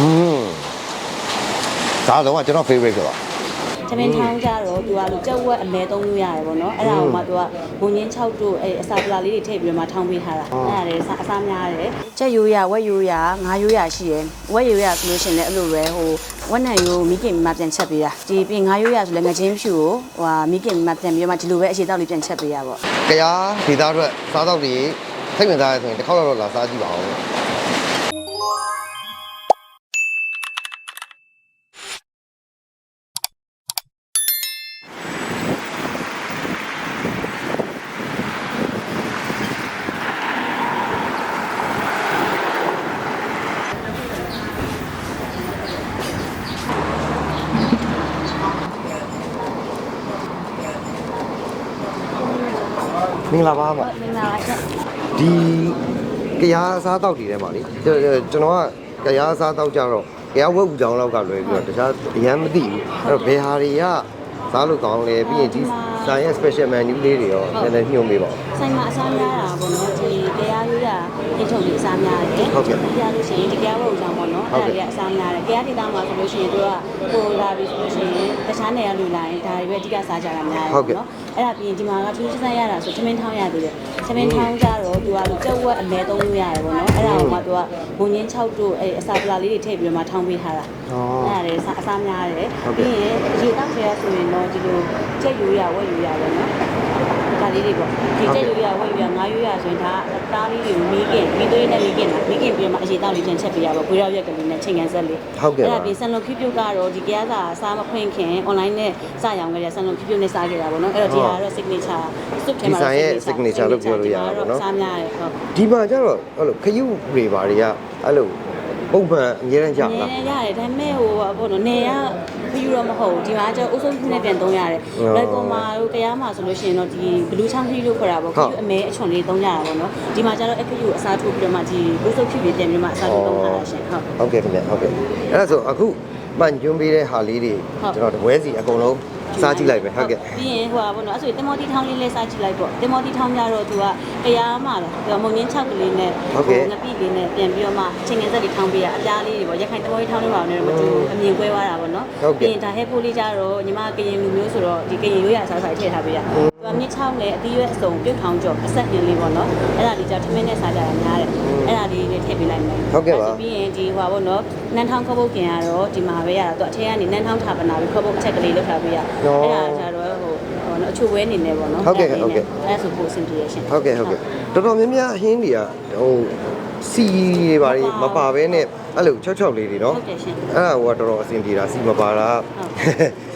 อืมဒါတော့ကျွန်တော် favorite ဆိုတော့သမင်းထောင်းကြတော့သူကလူကြက်ဝက်အမဲသုံးလို့ရတယ်ပေါ့နော်အဲ့ဒါကိုမှသူကဘုံညင်း6တို့အဲအစာပလာလေးတွေထည့်ပြီးတော့မှထောင်းပေးထားတာအဲ့ဒါလည်းအစားများတယ်ကြက်ရိုးရဝက်ရိုးရငါးရိုးရရှိရယ်ဝက်ရိုးရဆိုလို့ရှိရင်လည်းအဲ့လိုပဲဟိုဝက်နံရိုးမိခင်မိမပြန်ချက်ပေးတာဒီပြင်ငါးရိုးရဆိုလည်းငချင်းဖြူကိုဟိုဟာမိခင်မိမပြန်ပြီးတော့မှဒီလိုပဲအခြေတောက်လေးပြန်ချက်ပေးရပေါ့တရားဒေသအတွက်စားတော့တွေစိတ်ဝင်စားရဆိုရင်တစ်ခေါက်တော့လာစားကြည့်ပါဦးမ င်္ဂလာပါပါမင်္ဂလာပါချက်ဒီကရားအစားတောက်တွေထဲမှာလေကျွန်ကျွန်တော်ကကရားအစားတောက်ကြတော့ကရားဝက်ဦးကြောင်လောက်ကလွယ်ပြီးတော့တခြားအရန်မသိဘူးအဲ့တော့ဘယ်ဟာတွေကစားလို့ကောင်းလဲပြီးရင်ဒီဆိုင်ရဲ့ special menu လေးတွေရောနည်းနည်းညွှန်ပေးပါဦးဆိုင်မှာအစားများတာပေါ့နော်ဒီတရားရိုးရအထုံလေးအစားများတယ်ဟုတ်ကဲ့တရားလို့ရှိရင်ဒီတရားဝတ်အောင်ပေါ့နော်ဟုတ်အဲ့ကဲ့ဒါလေးကအစားများတယ်တရားဒေသမှာဆိုလို့ရှိရင်သူကဟိုလာပြီးဆိုလို့ရှိရင်တခြားနေရာလူလာရင်ဒါတွေပဲအဓိကစားကြတာများတယ်ဟုတ်ကဲ့နော် အဲ့ဒါပြီးရင်ဒီမှာကထူးထူးဆန်းဆန်းရတာဆိုသမင်းထောင်းရသေးတယ်သမင်းထောင်းကြတော့သူကလူကြက်ဝက်အမဲသုံးလို့ရတယ်ပေါ့နော်အဲ့ဒါကိုမှသူကဘုံညင်း6တို့အဲအစာပလာလေးတွေထည့်ပြီးတော့မှထောင်းပေးထားတာอ๋อအဲ့ဒါလည်းအစားများတယ်ဟုတ်ကဲ့ပြီးရင်ရေတောက်ခဲရဆိုရင်တော့ဒီလိုချက်ယူရဝက်ယူရပဲနော် ဒါလေးတွေပေါ့ဒီချက်ယူရဝက်ယူရငါးယူရဆိုရင်ဒါတားလေးတွေမီးကင်မီးသွေးနဲ့မီးကင်တာမီးကင်ပြီးတော့မှအရေတောက်လေးပြန်ချက်ပေးရပါဘွေရောက်ရက်ကလေးနဲ့ချိန်ကန်ဆက်လေးဟုတ်ကဲ့ပါအဲ့ဒါပြီးဆန်လုံခီးပြုတ်ကတော့ဒီကရစာစားမဖွင့်ခင် online နဲ့စရောင်ကြတဲ့ဆန်လုံခီးပြုတ်နဲ့စားခဲ့တာပေါ့နော်အဲ့တော့ဒီဟာကတော့ signature စုထဲမှာဒီဆိုင်ရဲ့ signature လို့ပြောလို့ရတာပေါ့နော်စားများတယ်ဟုတ်ဒီမှာကျတော့အဲ့လိုခရုတွေဘာတွေကအဲ့လို ပုံမှန်အများတန်းကြနလားည်းရတယ်ဒါပေမဲ့ဟိုဘောနော်နေရဖီယူတော့မဟုတ်ဘူးဒီမှာကျတော့အုပ်စုနဲ့ပြန်သုံးရတယ်ဟုတ်ရိုက်ကောမာတို့တရားမှာဆိုလို့ရှိရင်တော့ဒီဘလူးချောင်းခီလို့ခေါ်တာပေါ့ခီအမဲအချွန်လေးသုံးရတာပေါ့နော်ဒီမှာကျတော့အခီကိုအစားထိုးပြီးတော့မှဒီအုပ်စုခီပြီးပြန်ပြီးတော့မှအစားထိုးသုံးထားတာရှင်ဟုတ် ဟုတ်ကဲ့ခင်ဗျဟုတ်ကဲ့အဲ့ဒါဆိုအခုမှန်ညွှန်ပေးတဲ့ဟာလေးတွေဟုတ် ကျွန်တော်တပွဲစီအကုန်လုံး စားကြည့်လိုက်ပဲဟုတ်ကဲ့ပြီးရင်ဟိုပါဘောနော်အဲ့ဆိုတင်မောတီထောင်းလေးလေးစားကြည့်လိုက်ပေါ့တင်မောတီထောင်းကြတော့သူကတရားမှာတော့မုံငင်း6ကလေးနဲ့ငပိလေးနဲ့ပြန်ပြီးတော့မှချင်းငယ်ဆက်လေးထောင်းပေးရအပြားလေးတွေပေါ့ရခိုင်တင်မောတီထောင်းလေးပါနဲ့မတူအမြင်ကွဲသွားတာပေါ့နော်ပြီးရင်ဒါဟဲဖိုးလေးကြတော့ညီမကရင်လူမျိုးဆိုတော့ဒီကရင်ရိုးရစားစားထည့်ထားပေးရ သူကမြစ်6နဲ့အသီးရွက်အစုံပြုတ်ထောင်းကြော်အဆက်ညင်လေးပေါ့နော်အဲ့ဒါလေးကြထမင်းနဲ့စားကြတာများတယ်အဲ့ဒါလေးလေးထည့်ပေးလိုက်မယ်ပြီးရင်ဒီဟိုပါဘောနော်နန်းထောင်းခပုတ်ခင်ကတော့ဒီမှာပဲရတာသူအထက်ကနေနန်းထောင်းထားပနာပြီးခပုတ်အချက်ကလေးလောက်ထားပေးရအဲ့ဒါကြတော့ဟိုဟိုနော်အချိုဝဲနေနေပေါ့နော်အဲ့ဆိုပို့အဆင်ပြေရရှင်ဟုတ်ကဲ့ဟုတ်ကဲ့တော်တော်များများအဟင်းတွေကဟိုစီတွေဘာတွေမပါဘဲနဲ့အဲ့လိုချောက်ချောက်လေးတွေနော်ဟုတ်ကဲ့ရှင်အဲ့ဒါကတော်တော်အဆင်ပြေတာစီမပါတာဟို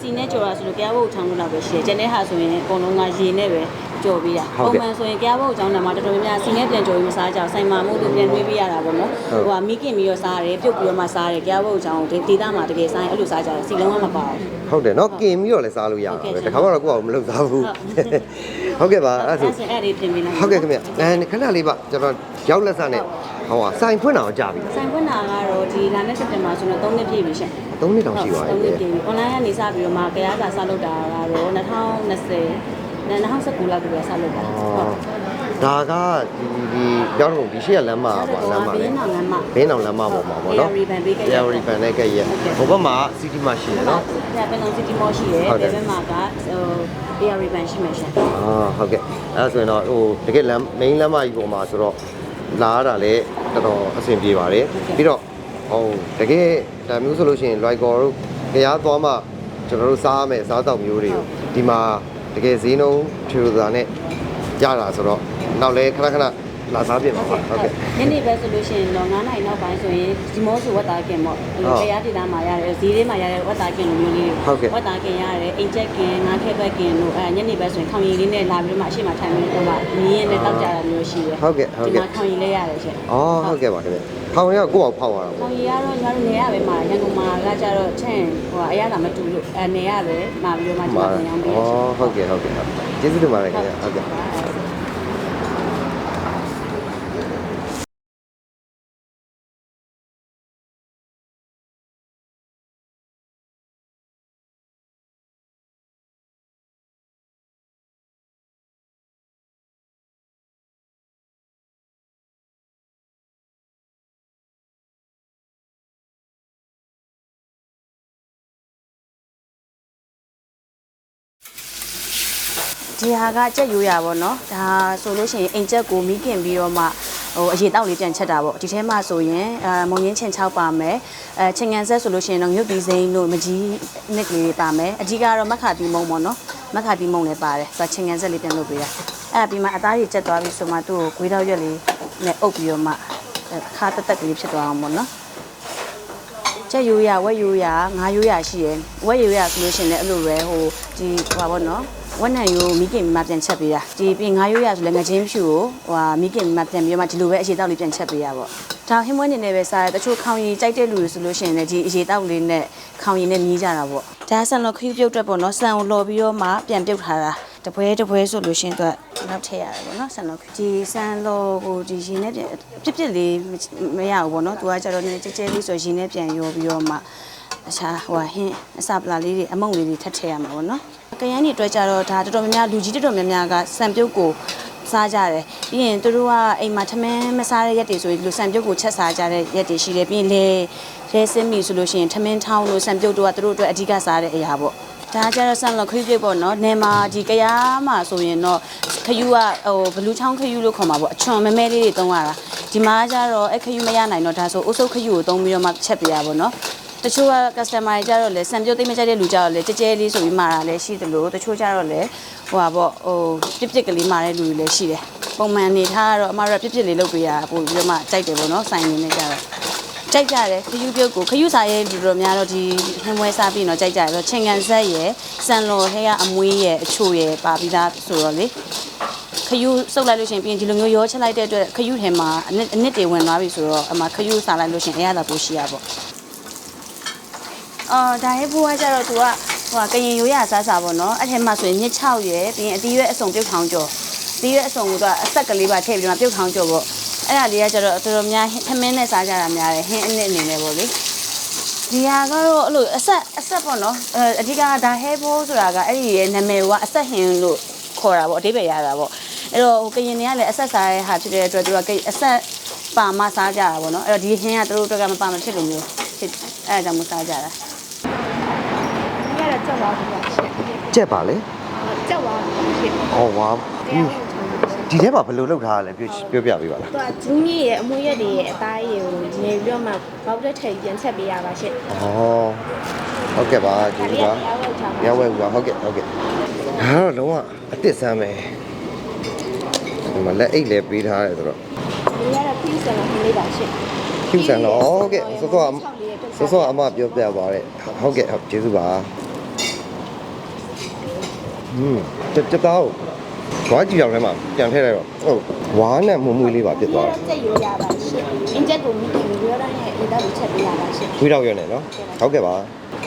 စီနဲ့ကြော်တာဆိုလို့ကြားဘုတ်ထောင်းလို့တော့ပဲရှိတယ်။ကျန်တဲ့ဟာဆိုရင်အကုန်လုံးကရေနဲ့ပဲကြော်ပေးတာ။ပုံမှန်ဆိုရင်ကြားဘုတ်ကြောင်းတယ်မှာတော်တော်များများစီနဲ့ပြန်ကြော်ပြီးမစားကြအောင်ဆိုင်မှာမို့လို့ပြန်နှွေးပေးရတာပေါ့နော်။ဟိုကမီးကင်ပြီးတော့စားရတယ်ပြုတ်ပြီးတော့မှစားရတယ်ကြားဘုတ်ကြောင်းဒေသမှာတကယ်စားရင်အဲ့လိုစားကြတယ်စီလုံးဝမပါဘူး ဟုတ်တယ်နော်ကင်ပြီးတော့လည်းစားလို့ရတာပဲတခါမှတော့ကိုယ့်အောင်မလုပ်သားဘူးဟုတ်ကဲ့ပါ။အဲ့ဒါဆိုဆိုအဲ့ဒီပြင်ပေးလိုက် ဟုတ်ကဲ့ခင်ဗျအဲခဏလေးပါကျွန်တော်ရောက်လက်စားနဲ့ဟောဆိုင်ဖွင့်တာအောင်ကြာပြီ ဆိုင်ခွင့်နာကတော့ဒီလာမယ့်စက်တင်ဘာဆိုတော့3နှစ်ပြည့်ပြီရှင်။ 3နှစ်တောင်ရှိပါ3ပြီနှစ်ပြည့်ပြီ။ online ကနေစပြီးတော့မှကြားစာစလုပ်တာကတော့2020 2019လောက်ကပဲစလုပ်တာ။ဟုတ်ဒါကဒီဒီပြောင်းတော့ဒီရှေ့ကလမ်းမပါလမ်းမဘေးလေနောက်လမ်းမဘေးနောင်လမ်းမပေါ်မှာပေါ့နော် Air Ribbon ဘေးကရက် Air Ribbon နဲ့ကက်ရက်ဟိုဘက်မှာ City မှာရှိတယ်နော်ဒါပင်လုံးစီတီမောရှိရယ်ဟုတ်ဒီတယ်ဘက်မှာကဟို Air Ribbon ရှိမယ်ရှင်အာဟုတ်ကဲ့အဲဒါဆိုရင်တော့ဟိုတကယ်လမ်း main လမ်းမကြီးပေါ်မှာဆိုတော့လာရတာလည်းတော်တော်အဆင်ပြေပါတယ်ပြီးတော့ ဟိုတကယ်ဒါမျိုးဆိုလို့ရှိရင် Loico တို့ကြားသွားမှကျွန်တော်တို့စားရမယ်စားတောက်မျိုးတွေကိုဒီမှာတကယ်ဈေးနှုန်းဖြူသာနဲ့ရတာဆိုတော့နောက်လဲခဏခဏ လာစားပြင်ပါပါဟုတ်ကဲ့ညနေပဲဆိုလို့ရှိရင်တော့9နိုင်နောက်ပိုင်းဆိုရင်ဒီမောဆိုဝတ်သားကင်ပေါ့အဲ့လိုဟုတ်တရားဒေသမှာရတယ်ဈေးလေးမှာရတဲ့ဝတ်သားကင်လိုမျိုးလေးဟုတ်ကဲ့ဝတ်သားကင်ရတယ်အိမ်ချက်ကင်ငါးခဲဘက်ကင်တို့အဲညနေပဲဆိုရင်ခေါင်ရည်လေးနဲ့လာပြီးတော့မှအရှိမထိုင်ပြီးတော့မှမြင်းရင်နဲ့တောက်ကြတာမျိုးရှိတယ်ဟုတ်ကဲ့ဟုတ်ကဲ့ဒီမှာခေါင်ရည်လေးရတယ်ရှင်အော်ဟုတ်ကဲ့ပါခင်ဗျထောင်ရကိုယ့်အောင်ဖောက်ရတာပေါ့ခေါင်ရည်ကတော့ညီမတို့နေရပဲမှာရန်ကုန်မှာကကြတော့ချင့်ဟိုအရသာမတူလို့အနေရပဲမှာပြီးတော့မှဒီမှာပြန်အောင်ပေးရရှင်အော်ဟုတ်ကဲ့ဟုတ်ကဲ့ဟုတ်ကျေးဇူးတင်ပါတယ်ခင်ဗျဟုတ်ကဲ့ ဒီဟာကကြက်ရိုးရပါတော့နော်ဒါဆိုလို့ရှိရင်အိမ်ကြက်ကိုမီးကင်ပြီးတော့မှဟိုအရေတောက်လေးပြန်ချက်တာပေါ့ဒီထဲမှာဆိုရင်အဲမုံရင်းချင်ချောက်ပါမယ်အဲချင်ငံဆက်ဆိုလို့ရှိရင်တော့မြုပ်ပြီးစိမ့်လို့မကြီးနစ်လေးပါမယ်အကြီးကတော့မခါတီမုံပေါ့နော်မခါတီမုံလည်းပါတယ်ဆိုတော့ချင်ငံဆက်လေးပြန်လုပ်ပေးတာအဲ့ပြီးမှအသားကြီးချက်သွားပြီဆိုမှသူ့ကိုဂွေးတော့ရွက်လေးနဲ့အုပ်ပြီးတော့မှအခါတက်တက်ကလေးဖြစ်သွားအောင်ပေါ့နော်ချက်ရိုးရဝက်ရိုးရငါးရိုးရရှိရယ်ဝက်ရိုးရဆိုလို့ရှိရင်လည်းအဲ့လိုပဲဟိုဒီဟိုပါပေါ့နော် ဝက်နံရိုးမိခင်မိမပြန်ချက်ပေးတာဒီပြင်ငါးရိုးရဆိုလည်းငချင်းဖြူကိုဟိုဟာမိခင်မိမပြန်ပြီးတော့မှဒီလိုပဲအရေတောက်လေးပြန်ချက်ပေးရပေါ့ဒါဟင်းမွေးနေနေပဲစားတယ်တချို့ခေါင်းရည်ကြိုက်တဲ့လူတွေဆိုလို့ရှိရင်လည်းဒီအရေတောက်လေးနဲ့ခေါင်းရည်နဲ့မြည်ကြတာပေါ့ဒါဆန်လော်ခရီးပြုတ်တက်ပေါ့နော်ဆန်ကိုလော်ပြီးတော့မှပြန်ပြုတ်ထားတာတပွဲတပွဲဆိုလို့ရှိရင်တော့နောက်ထည့်ရတယ်ပေါ့နော်ဆန်လော်ဒီဆန်လော်ကိုဒီရင်နဲ့ပြန်ပြစ်ပြစ်လေးမရဘူးပေါ့နော်သူကကျတော့နည်းနည်းကြဲကြဲလေးဆိုရင်နဲ့ပြန်ရောပြီးတော့မှ အခြားဟိုဟင်းအစာပလာလေးတွေအမုံလေးတွေထပ်ထည့်ရမှာပေါ့နော်။ကရန်တွေအတွက်ကြတော့ဒါတော်တော်များများလူကြီးတော်တော်များများကစံပြုတ်ကိုစားကြတယ်။ပြီးရင်သူတို့ကအိမ်မှာထမင်းမစားတဲ့ရက်တွေဆိုရင်လူစံပြုတ်ကိုချက်စားကြတဲ့ရက်တွေရှိတယ်။ပြီးရင်လေလေစင်းမီဆိုလို့ရှိရင်ထမင်းထောင်းလို့စံပြုတ်တို့ကသူတို့အတွက်အဓိကစားတဲ့အရာပေါ့။ဒါကြတော့ဆန်လော်ခရီးပြပေါ့နော်။နေမှာဒီကရားမှာဆိုရင်တော့ခယူကဟိုဘလူးချောင်းခယူလို့ခေါ်မှာပေါ့။အချွန်မဲမဲလေးတွေတုံးရတာ။ဒီမှာကျတော့အဲ့ခယူမရနိုင်တော့ဒါဆိုအုပ်စုပ်ခယူကိုတုံးပြီးတော့မှချက်ပြရပါတော့။ တချို့က customer တွေကြတော့လေစံပြုတ်သိမ့်မကြိုက်တဲ့လူကြတော့လေကြဲကြဲလေးဆိုပြီးမာတာလည်းရှိသလိုတချို့ကြတော့လေဟိုပါပေါ့ဟိုပြစ်ပြစ်ကလေးမာတဲ့လူတွေလည်းရှိတယ်ပုံမှန်အနေထားကတော့အမတို့ကပြစ်ပြစ်လေးလုပ်ပေးရပို့ပြီးတော့မှကြိုက်တယ်ပေါ့နော်ဆိုင်ရင်းနဲ့ကြတော့ကြိုက်ကြတယ်ခယူးပြုတ်ကိုခယူးစားရဲ့လူတို့များတော့ဒီဟင်းမွေးစားပြီးတော့ကြိုက်ကြတယ်ဆိုချင်းကန်ဆက်ရယ်စံလော်ဟဲကအမွေးရယ်အချိုရယ်ပါပြီးသားဆိုတော့လေခယူးစုပ်လိုက်လို့ရှိရင်ပြီးရင်ဒီလိုမျိုးရောချက်လိုက်တဲ့အတွက်ခယူးထဲမှာအနစ်အနစ်တွေဝင်သွားပြီဆိုတော့အမခယူးစားလိုက်လို့ရှိရင်အရသာပိုရှိရပေါ့ အော်ဒါရဲ့ဘိုးကကြတော့သူကဟိုကကရင်ရိုးရစားစားပေါ့နော်အဲ့ထဲမှာဆိုရင်ညစ်6ရယ်ပြီးရင်အတီးရွက်အစုံပြုတ်ထောင်ကျော်အတီးရွက်အစုံကသူကအဆက်ကလေးပါထည့်ပြီးတော့ပြုတ်ထောင်ကျော်ပေါ့အဲ့ဒါလေးကကြတော့တော်တော်များထမင်းနဲ့စားကြတာများတယ်ဟင်းအနစ်အနေနဲ့ပေါ့လေဒီဟာကတော့အဲ့လိုအဆက်အဆက်ပေါ့နော်အဲအဓိကဒါဟဲဘိုးဆိုတာကအဲ့ဒီရဲ့နာမည်ကအဆက်ဟင်းလို့ခေါ်တာပေါ့အဓိပ္ပာယ်ရတာပေါ့အဲ့တော့ဟိုကရင်တွေကလည်းအဆက်စားတဲ့ဟာဖြစ်တဲ့အတွက်သူကအဆက်ပါမစားကြတာပေါ့နော်အဲ့တော့ဒီဟင်းကသူတို့အတွက်ကမပါမဖြစ်လို့မျိုးဖြစ်အဲ့ဒါကြောင့်မစားကြတာ ကျက်ပါဘူးရှင်ကျက်ပါလေကျက်ပါဘူးရှင်ဩဝါဒီထဲမှာဘယ်လိုလုပ်ထားရလဲပြောပြပေးပါလား။သူကဂျူးမြင့်ရဲ့အမွေရက်တွေရဲ့အသားရည်ကိုနေပြီးတော့မှဘောက်တက်ထည့်ပြန်ချက်ပေးရပါရှင့်။ဩဟုတ်ကဲ့ပါဂျူးပါ။ရဝဲဦးပါဟုတ်ကဲ့ဟုတ်ကဲ့။ဟာတော့လုံးဝအတစ်ဆမ်းပဲ။ဒီမှာလက်အိတ်လည်းပေးထားတယ်ဆိုတော့။ဒီကတော့ဖိဆန်လောက်နေပါရှင့်။ဖိဆန်လောက်ဟုတ်ကဲ့စောစောစောစောအမပြောပြပါတဲ့။ဟုတ်ကဲ့ဟုတ်ကျေးဇူးပါ။ อืมတသားကိုဝါကြည်အောင်ထဲမှာပြန်ထည့်လိုက်တော့ဟုတ်ဝါနဲ့မွမွေးလေးပါပြတ်သွားတယ်ကျက်ရိုးရပါရှင့်အင်ဂျက်ကိုမိခင်ရိုးရတဲ့ဧတာကိုချက်ပေးရပါရှင့်ဝီတော့ရနေနော်ဟုတ်ကဲ့ပါ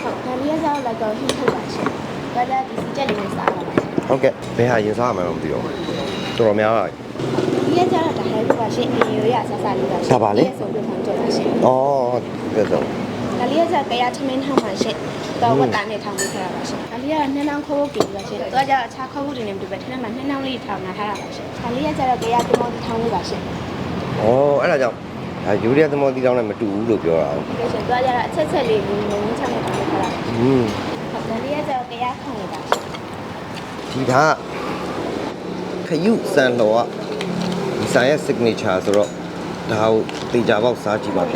ဟုတ်ဒါလေးစားလိုက်တော့ဟိထုတ်ပါရှင့်ဒါကြဒီစကြက်တွေစားပါဟုတ်ကဲ့ဘယ်ဟာရင်စားရမှာတော့မသိတော့ဘူးတော်တော်များပါဒီကကြတော့ဒါလည်းပါရှင့်အင်ရိုးရစားစားလေးပါရှင့်ဒါပါလေဆိုပြထားကြပါရှင့်ဩဟုတ်ကဲ့တော့ ဒါလေးကကြကရထမင်းထောင်းပါရှင့်။တော့ဝတ်တာနဲ့ထောင်းပေးထားတာပါရှင့်။ဒါလေးကနှစ်နှောင်းခိုးဖို့ပြီးပါရှင့်။သူကကြအခြားခိုးဖို့တွေနဲ့မတူပဲထမင်းမှာနှစ်နှောင်းလေးထောင်းလာထားတာပါရှင့်။ဒါလေးကကြတော့ကရကမောဒီထောင်းလို့ပါရှင့်ဩအဲ့ဒါကြောင့်ဒါယူရီးယားသမောတီတောင်းနဲ့မတူဘူးလို့ပြောတာ။ဒီကရှင့်သူကကြတော့အချက်ချက်လေးကိုငုံငုံချမ်းနဲ့ထောင်းပေးထားတာပါရှင့်ဟွန်း။ဟုတ်ဒါလေးကကြတော့ကရခုံနေတာရှင့်ဒီကခရုစံလောကဒီဆိုင်ရဲ့ signature ဆိုတော့ဒါကိုတေချာပေါက်စားကြည့်ပါဖြ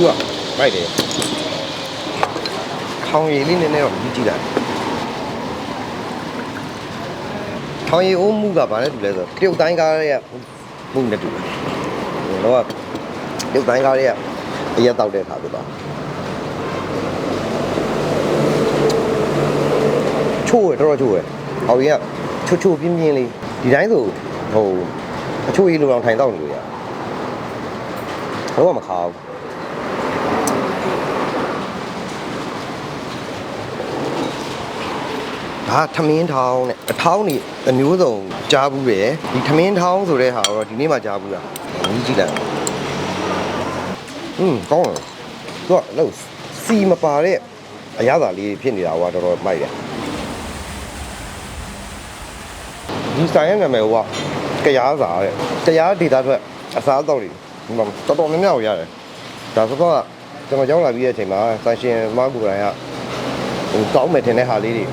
ခရုကမိုက်တယ်ထောင်ရည်လေးနည်းနည်းတော့မြည်ကြည့်လိုက်ထောင်ရည်အိုးမှုကဘာလဲတူလဲဆိုတော့ပြုတ်တိုင်းကားရဲ့မှုနဲ့တူတယ်တော့ပြုတ်တိုင်းကားရဲ့အရက်တောက်တဲ့ခါဖြစ်သွားချိုးရတော်တော်ချိုးရဟော်ကြီးကချိုးချိုးပြင်းပြင်းလေးဒီတိုင်းဆိုဟိုအချိုးကြီးလိုအောင်ထိုင်တော့နေလို့ရတော့မခါဘူး ဒါထမင်းထောင်းနဲ့အထောင်းနေအမျိုးစုံကြားဘူးတယ်ဒီထမင်းထောင်းဆိုတဲ့ဟာတော့ဒီနေ့မှကြားဘူးတာမြည်ကြည့်လိုက်อืมကောင်းတယ်သူကလို့စီမပါတဲ့အရသာလေးဖြစ်နေတာကတော်တော်မိုက်တယ်ဒီဆိုင်ရဲ့နာမည်ကကရားစာတဲ့ကရားဒေတာအတွက်အစားအသောက်တွေဒီမှာတော်တော်များများကိုရတယ်ဒါဆိုတော့ကျွန်တော်ရောက်လာပြီးတဲ့အချိန်မှာဆန်ရှင်မကူရိုင်းကဟိုတောင်းမယ်ထင်တဲ့ဟာလေးတွေ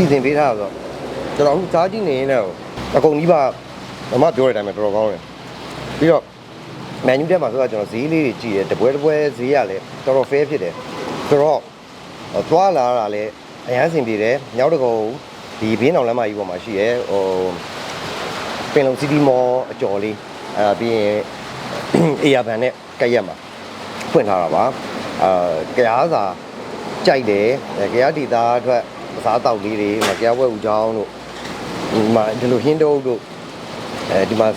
စီစဉ်ပေးထားတာဆိုတော့ကျွန်တော်အခုစားကြည့်နေရင်လည်းအကုန်ကြီးပါမမပြောတဲ့အတိုင်းပဲတော်တော်ကောင်းတယ်ပြီးတော့မန်နူးထဲမှာဆိုတော့ကျွန်တော်ဈေးလေးတွေကြည့်တယ်တပွဲတပွဲဈေးရလဲတော်တော် fair ဖြစ်တယ်ဆိုတော့သွားလာတာလဲအရန်စင်ပြေတယ်ညောက်တကုံဒီဘင်းအောင်လမ်းမကြီးပေါ်မှာရှိရဲဟိုပင်လုံ City Mall အကျော်လေးအဲဒါပြီးရင်အေယာဘန်နဲ့ကက်ရက်မှာဖွင့်ထားတာပါအာကြားစာကြိုက်တယ်ကြားဒေတာအတွက် အစားအသောက်လေးတွေဟိုကြားဝဲဦးချောင်းတို့ဒီမှာဒီလိုဟင်းတုပ်တို့အဲဒီမှာ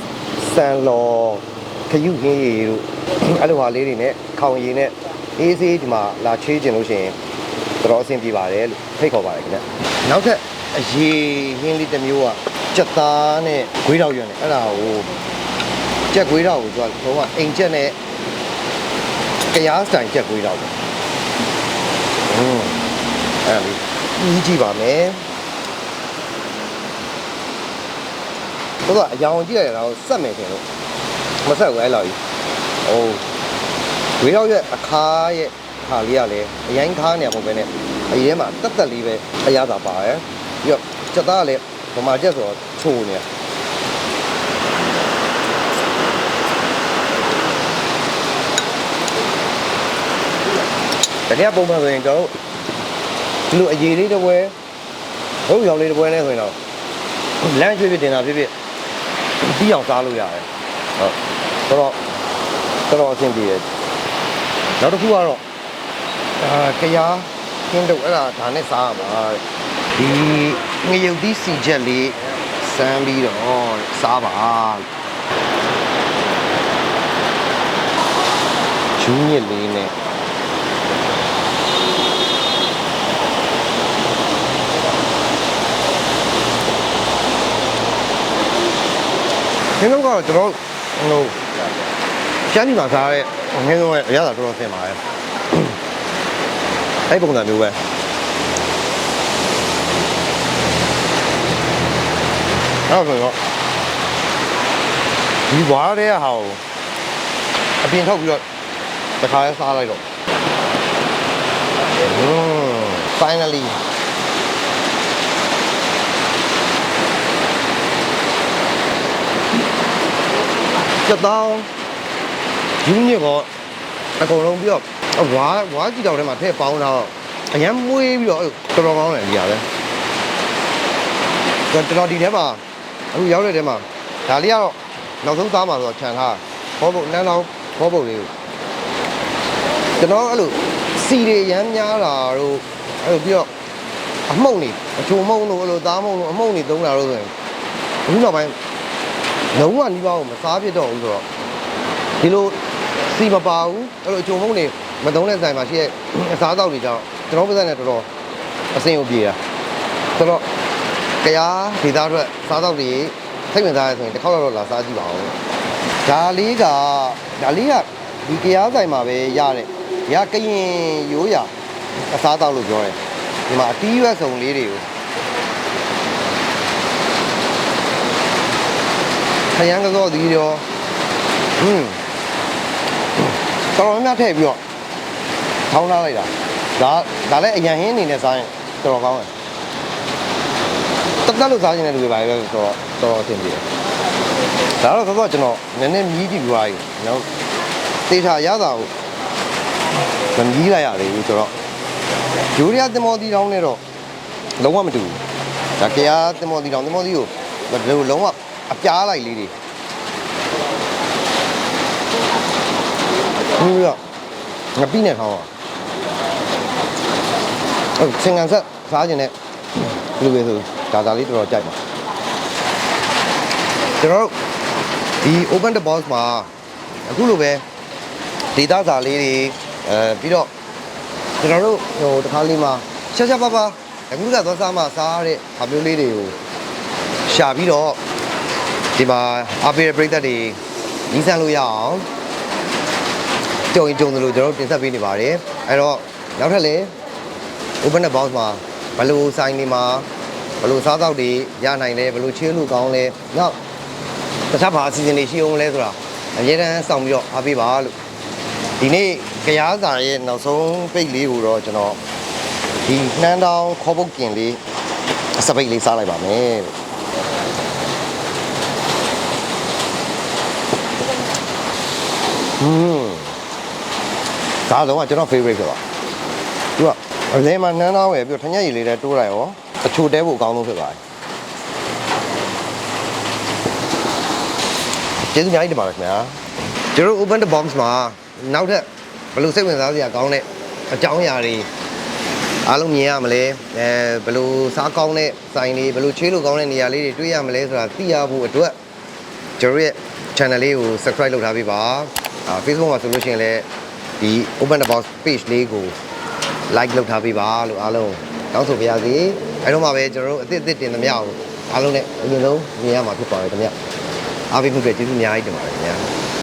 ဆန်လော်ခရုဟင်းရည်တို့အဲ့လိုဟာလေးတွေနဲ့ခေါင်ရည်နဲ့အေးဆေးဒီမှာလာချေးခြင်းလို့ရှိရင်တော်တော်အဆင်ပြေပါတယ်လို့ဖိတ်ခေါ်ပါတယ်ခင်ဗျနောက်ထပ်အရေးဟင်းလေးတစ်မျိုးကကြက်သားနဲ့ဂွေးတောက်ရွံ့နဲ့အဲ့ဒါကိုကြက်ဂွေးတောက်ကိုသူကတော့အိမ်ကြက်နဲ့ကရားစတိုင်ကြက်ဂွေးတောက်ပဲဟွန်းအဲ့ဒါလေး ကြီးကြည့်ပါမယ်တော့အရောင်ကြည့်ရတာကိုစက်မယ်ခင်လို့မဆက်ဘူးအဲ့လောက်ကြီး။အိုးဝေးရောက်ရဲ့အခါရဲ့ခါလေးကလည်းအရင်ခါနေမှာမဟုတ်ပဲနဲ့အရင်မှာတက်တက်လေးပဲအရသာပါရဲ့။ပြီးတော့စက်သားကလည်းဗမာချက်ဆိုတော့ချိုနေတကယ်ပုံမှန်ဆိုရင်ကျွန်တော် ဒီလိုအရေးလေးတစ်ပွဲဟုတ်ရောင်လေးတစ်ပွဲနဲ့ဆိုရင်တော့လမ်းရွှေ့ပြတင်တာဖြစ်ဖြစ်ပြီးအောင်စားလို့ရတယ်ဟုတ်တော့တော်တော်အဆင်ပြေတယ်နောက်တစ်ခုကတော့အာကရားကင်းတော့အဲ့ဒါဒါနဲ့စားရမှာဒီငရုတ်သီးစီချက်လေးစမ်းပြီးတော့စားပါဂျူးညစ်လေးနဲ့ ဒီတော့ကတော့ကျွန်တော်ဟိုရှမ်းပြည်မှာစားတဲ့ငင်းဆုံးရဲ့အရသာတော်တော်ဆင်ပါတယ်အဲ့ပုံစံမျိုးပဲအဲ့တော့တော့ဒီဝါးတဲ့ဟာကိုအပြင်ထုတ်ပြီးတော့တစ်ခါလဲစားလိုက်တော့ Mm, finally စက်တောင်းယူနစ်ကအကုန်လုံးပြီးတော့ဝါဝါကြည့်တော့ထဲမှာထည့်ပေါင်းတော့အရန်မွေးပြီးတော့အဲ့တော်တော်ကောင်းတယ်ဒီဟာပဲကျွန်တော်ဒီထဲမှာအခုရောက်တဲ့ထဲမှာဒါလေးကတော့နောက်ဆုံးသားမှာဆိုတော့ခြံထားဘောပုတ်နန်းလောင်းဘောပုတ်လေးကိုကျွန်တော်အဲ့လိုစီတွေရမ်းများတာတို့အဲ့လိုပြီးတော့အမှုန့်နေအချုံမှုန့်တို့အဲ့လိုသားမှုန့်တို့အမှုန့်နေသုံးတာတို့ဆိုရင်အခုနောက်ပိုင်း လုံးဝနီးပါးကိုမစားဖြစ်တော့ဘူးဆိုတော့ဒီလိုစီမပါဘူးအဲ့လိုအချုံမှုန့်နေမသုံးတဲ့ဆိုင်မှာရှိတဲ့အစားအသောက်တွေကြောင့်ကျွန်တော်ပါးစပ်နဲ့တော်တော်အဆင်ကိုပြေတာဆိုတော့တရားဒေသအတွက်စားသောက်တွေစိတ်ဝင်စားရဆိုရင်တစ်ခေါက်တော့လာစားကြည့်ပါဦးဒါလေးကဒါလေးကဒီတရားဆိုင်မှာပဲရတဲ့ရကရင်ရိုးရာအစားအသောက်လို့ပြောတယ်ဒီမှာအတီးရွက်စုံလေးတွေကို ခရမ်းကစောသီးရောဟွန်းတော်တော်များများထည့်ပြီးတော့ထောင်းထားလိုက်တာဒါဒါလည်းအရန်ဟင်းအနေနဲ့စားရင်တော်တော်ကောင်းတယ်တက်တက်လို့စားခြင်းတဲ့လူတွေပါလေဆိုတော့တော်တော်အဆင်ပြေတယ်ဒါတော့တော့ကျွန်တော်နည်းနည်းမြည်ကြည့်ပြီးသွားပြီနော်တေချာရတာကိုမမြည်လိုက်ရသေးဘူးဆိုတော့ယူရီးယားတင်မောတီတောင်းနဲ့တော့လုံးဝမတူဘူးဒါကရားတင်မောတီတောင်းတင်မောတီကိုလုံးဝ အပြားလိုက်လေးတွေပြီးတော့ငပိနဲ့ထောင်းอ่ะဟုတ်စင်ကန်ဆက်စားခြင်းနဲ့ဘယ်လိုပဲဆိုဒါသာလေးတော်တော်ကြိုက်ပါကျွန်တော်တို့ဒီ open the box မှာအခုလိုပဲ data စာလေးတွေအဲပြီးတော့ကျွန်တော်တို့ဟိုတစ်ခါလေးမှာချက်ချက်ပါပါအခုကသွားစားမှစားရတဲ့ဟာမျိုးလေးတွေကိုရှာပြီးတော့ ဒီမှာအပေးတဲ့ပရိသတ်တွေညီးစမ်းလို့ရအောင်ကြုံရင်ကြုံသလိုကျွန်တော်တို့တင်ဆက်ပေးနေပါတယ်အဲ့တော့နောက်ထပ်လည်း open the box မှာဘယ်လိုဆိုင်တွေမှာဘယ်လိုစားသောက်တွေရနိုင်လဲဘယ်လိုချေးလို့ကောင်းလဲနောက်တခြားဘာအစီအစဉ်တွေရှိအောင်လဲဆိုတာအများတန်းစောင့်ပြီးတော့အားပေးပါလို့ဒီနေ့ကြားစာရဲ့နောက်ဆုံးပိတ်လေးကိုတော့ကျွန်တော်ဒီနှမ်းတောင်းခေါ်ပုတ်ကင်လေးအစပိတ်လေးစားလိုက်ပါမယ် อืมဒါတော့ကကျွန်တော် favorite ဆိုတော့သူကအလဲမှာနှမ်းသားဝယ်ပြီးတော့ထညက်ရည်လေးနဲ့တိုးလိုက်ရောအချိုတဲဖို့အကောင်းဆုံးဖြစ်ပါတယ်ကျေးဇူးအများကြီးတင်ပါတယ်ခင်ဗျာကျွန်တော် open the box မှာနောက်ထပ်ဘယ်လိုစိတ်ဝင်စားစရာကောင်းတဲ့အကြောင်းအရာတွေအားလုံးမြင်ရမလဲအဲဘယ်လိုစားကောင်းတဲ့ဆိုင်တွေဘယ်လိုချေးလို့ကောင်းတဲ့နေရာလေးတွေတွေ့ရမလဲဆိုတာသိရဖို့အတွက်ကျွန်တော်ရဲ့ channel လေးကို subscribe လုပ်ထားပေးပါအာ Facebook မှာဆိုလို့ရှိရင်လည်းဒီ open the box page လေးကို like လုပ်ထားပေးပါလို့အားလုံးတောင်းဆိုပါရစေအဲတော့မှပဲကျွန်တော်တို့အသစ်အသစ်တင်သမျှကိုအားလုံးနဲ့အရင်ဆုံးမြင်ရမှာဖြစ်ပါတယ်ခင်ဗျအားပေးမှုတွေကျေးဇူးအများကြီးတင်ပါတယ်ခင်ဗျာ